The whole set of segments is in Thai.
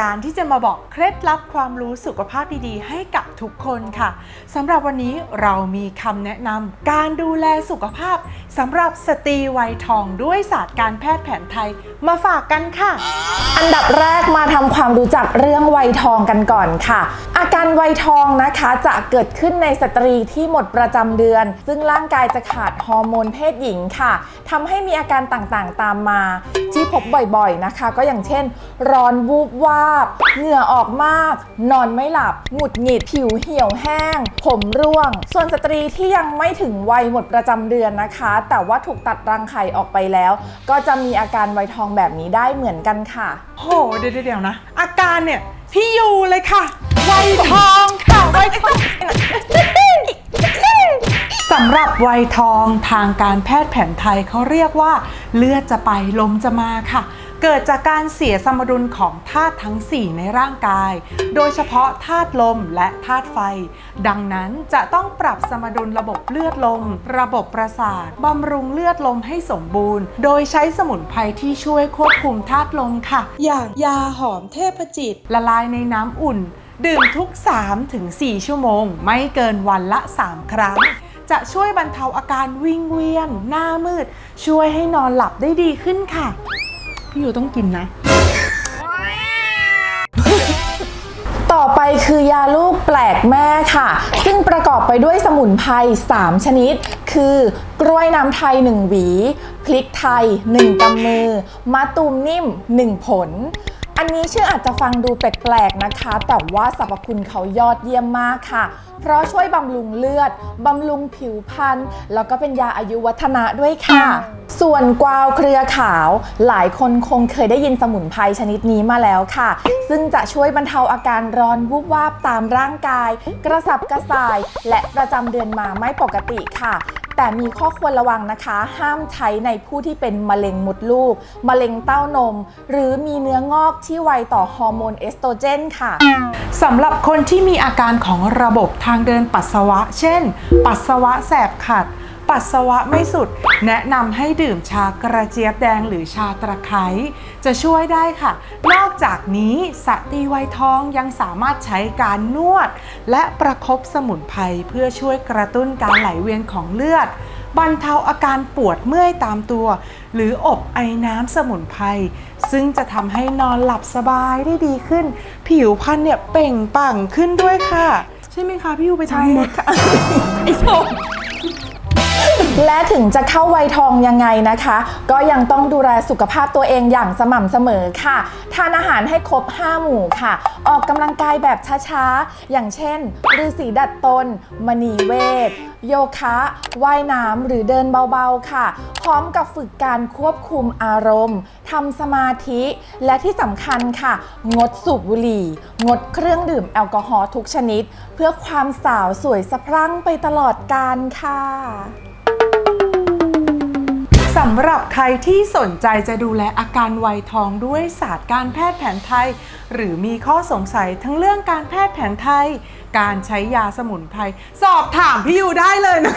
การที่จะมาบอกเคล็ดลับความรู้สุขภาพดีๆ ให้กับทุกคนค่ะสำหรับวันนี้เรามีคำแนะนำการดูแลสุขภาพสำหรับสตรีวัยทองด้วยศาสตร์การแพทย์แผนไทยมาฝากกันค่ะ อันดับแรกมาทำความรู้จักเรื่องวัยทองกันก่อนค่ะ อาการวัยทองนะคะจะเกิดขึ้นในสตรีที่หมดประจำเดือน ซึ่งร่างกายจะขาดฮอร์โมนเพศหญิงค่ะทำให้มีอาการต่างๆตามมา ที่พบบ่อยๆนะคะ ก็อย่างเช่น ร้อนวูบวาบ เหงื่อออกมาก นอนไม่หลับ หงุดหงิด ผิวเหี่ยวแห้ง ผมร่วง ส่วนสตรีที่ยังไม่ถึงวัยหมดประจำเดือนนะคะ แต่ว่าถูกตัดรังไข่ออกไปแล้ว ก็จะมีอาการวัยทองแบบนี้ได้เหมือนกันค่ะ โหเดี๋ยวเดี๋ยวๆๆนะ อาการเนี่ย พี่ยูเลยค่ะ วัยทองค่ะ วัยทองำหรับวัยทองทางการแพทย์แผนไทยเขาเรียกว่า เลือดจะไปลมจะมาค่ะ เกิดจากการเสียสมดุลของธาตุทั้ง 4 ในร่างกาย โดยเฉพาะธาตุลมและธาตุไฟ ดังนั้นจะต้องปรับสมดุลระบบเลือดลม ระบบประสาทบำรุงเลือดลมให้สมบูรณ์ โดยใช้สมุนไพรที่ช่วยควบคุมธาตุลมค่ะ อย่างยาหอมเทพจิต ละลายในน้ำอุ่น ดื่มทุก 3-4 ชั่วโมง ไม่เกินวันละ 3 ครั้ง จะช่วยบรรเทาอาการวิงเวียน หน้ามืด ช่วยให้นอนหลับได้ดีขึ้นค่ะ พี่อยู่ต้องกินนะ ต่อไปคือยาลูกแปลกแม่ค่ะ ซึ่งประกอบไปด้วยสมุนไพร3 ชนิด คือกล้วยน้ำไทย 1 หวี พริกไทย 1กำมือมะตูมนิ่ม 1 ผลอันนี้ชื่ออาจจะฟังดูแปลกๆนะคะ แต่ว่าสรรพคุณเขายอดเยี่ยมมากค่ะ เพราะช่วยบำรุงเลือด บำรุงผิวพรรณแล้วก็เป็นยาอายุวัฒนะด้วยค่ะ ส่วนกวาวเครือขาว หลายคนคงเคยได้ยินสมุนไพรชนิดนี้มาแล้วค่ะ ซึ่งจะช่วยบรรเทาอาการร้อนวูบวาบตามร่างกาย กระสับกระส่าย และประจำเดือนมาไม่ปกติค่ะ แต่มีข้อควรระวังนะคะ ห้ามใช้ในผู้ที่เป็นมะเร็งมดลูก มะเร็งเต้านม หรือมีเนื้องอกที่ไวต่อฮอร์โมนเอสโตรเจนค่ะสำหรับคนที่มีอาการของระบบทางเดินปัสสาวะ เช่น ปัสสาวะแสบขัด ปัสสาวะไม่สุด แนะนำให้ดื่มชากระเจี๊ยบแดงหรือชาตะไคร้จะช่วยได้ค่ะ นอกจากนี้สตรีวัยทองยังสามารถใช้การนวด และประคบสมุนไพรเพื่อช่วยกระตุ้นการไหลเวียนของเลือดบรรเทาอาการปวดเมื่อยตามตัว หรืออบไอน้ำสมุนไพรซึ่งจะทำให้นอนหลับสบายได้ดีขึ้น ผิวพรรณเนี่ยเปล่งปลั่งขึ้นด้วยค่ะ ใช่ไหมคะพี่ยูไปทำมดค่ะไอ้โถ และถึงจะเข้าวัยทองยังไงนะคะ ก็ยังต้องดูแลสุขภาพตัวเองอย่างสม่ำเสมอค่ะ ทานอาหารให้ครบ 5 หมู่ค่ะ ออกกำลังกายแบบช้าๆ อย่างเช่นฤาษีดัดตน มณีเวท โยคะ ว่ายน้ำหรือเดินเบาๆค่ะ พร้อมกับฝึกการควบคุมอารมณ์ทำสมาธิ และที่สำคัญค่ะ งดสูบบุหรี่ งดเครื่องดื่มแอลกอฮอล์ทุกชนิด เพื่อความสาวสวยสะพรั่งไปตลอดกาลค่ะ สำหรับใครที่สนใจจะดูแลอาการวัยทองด้วยศาสตร์การแพทย์แผนไทย หรือมีข้อสงสัยทั้งเรื่องการแพทย์แผนไทย การใช้ยาสมุนไพรสอบถามพี่ยูได้เลยนะ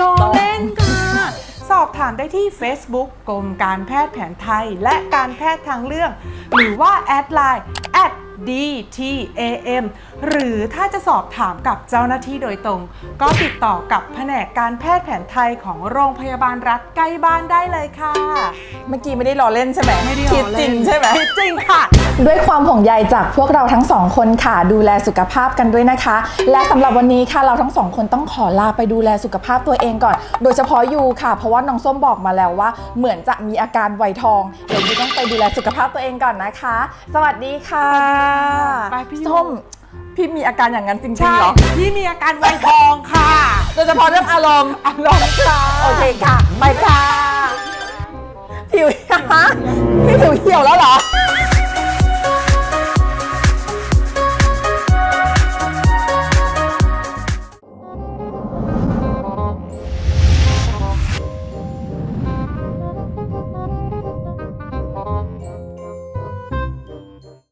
ลองเล่นค่ะสอบถามได้ที่ Facebook กรมการแพทย์แผนไทย และการแพทย์ทางเรื่องหรือว่าแอดไลน์ DTAM หรือถ้าจะสอบถามกับเจ้าหน้าที่โดยตรง ก็ติดต่อกับแผนกการแพทย์แผนไทยของโรงพยาบาลรัฐใกล้บ้านได้เลยค่ะ เมื่อกี้ไม่ได้ล้อเล่นใช่ไหมไม่ได้คิดจริงใช่ไหม คิดจริงค่ะ ด้วยความห่วงใยจากพวกเราทั้งสองคนค่ะ ดูแลสุขภาพกันด้วยนะคะ และสำหรับวันนี้ค่ะเราทั้งสองคนต้องขอลาไปดูแลสุขภาพตัวเองก่อน โดยเฉพาะยูค่ะ เพราะว่าน้องส้มบอกมาแล้วว่า เหมือนจะมีอาการไวทองเดี๋ยวยูต้องไปดูแลสุขภาพตัวเองก่อนนะคะ สวัสดีค่ะไปพี่ยูส้มพี่มีอาการอย่างนั้นจริงๆใช่เหรอพี่มีอาการวัยทองค่ะ โดยเฉพาะเรื่องอารมณ์อารมณ์ค่ะโอเคค่ะไปค่ะผิวฮะพี่ผิวเหี่ยวแล้วเหรอ